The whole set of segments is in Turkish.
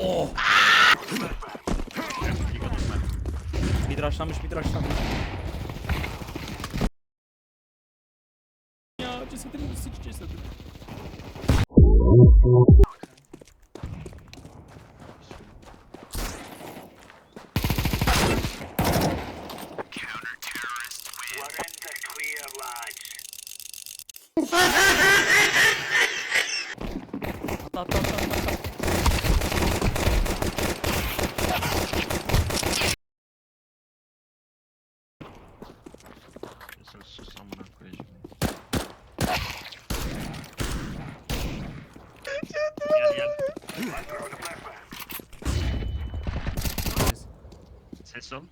Oh. Mid rushlanmış, mid rushlanmış. Ya cesedini sik cesedini. Atla atla atla atla. Ses ol.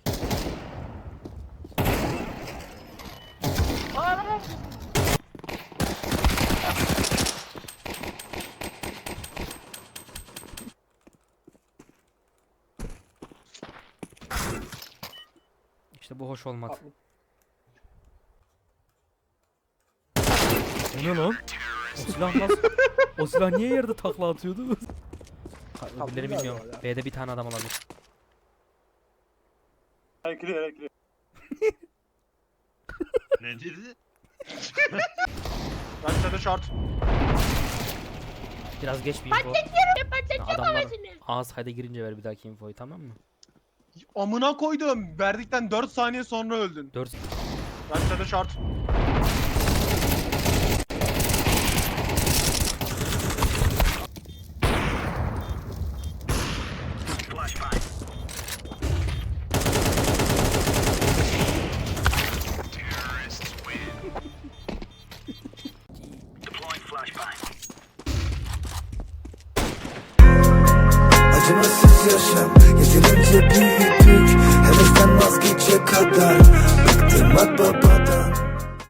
İşte bu hoş olmadı. O ne lan? O silah nasıl? o silah niye yerde takla atıyordu? Öbürleri bilmiyorum. ya. B'de bir tane adam olabilir. Hayır clear, hayır clear. Ne dedi? Ben sana short. Biraz geç bir info. Patlatacağım Adamlar havasını. ağız kayda girince ver bir dahaki infoyu tamam mı? Amına koydum. Verdikten 4 saniye sonra öldün. 4 Ben sana short. Acımasız yaşam Yeterince büyüdük Hevesten vazgeçe kadar. Bıktım at babadan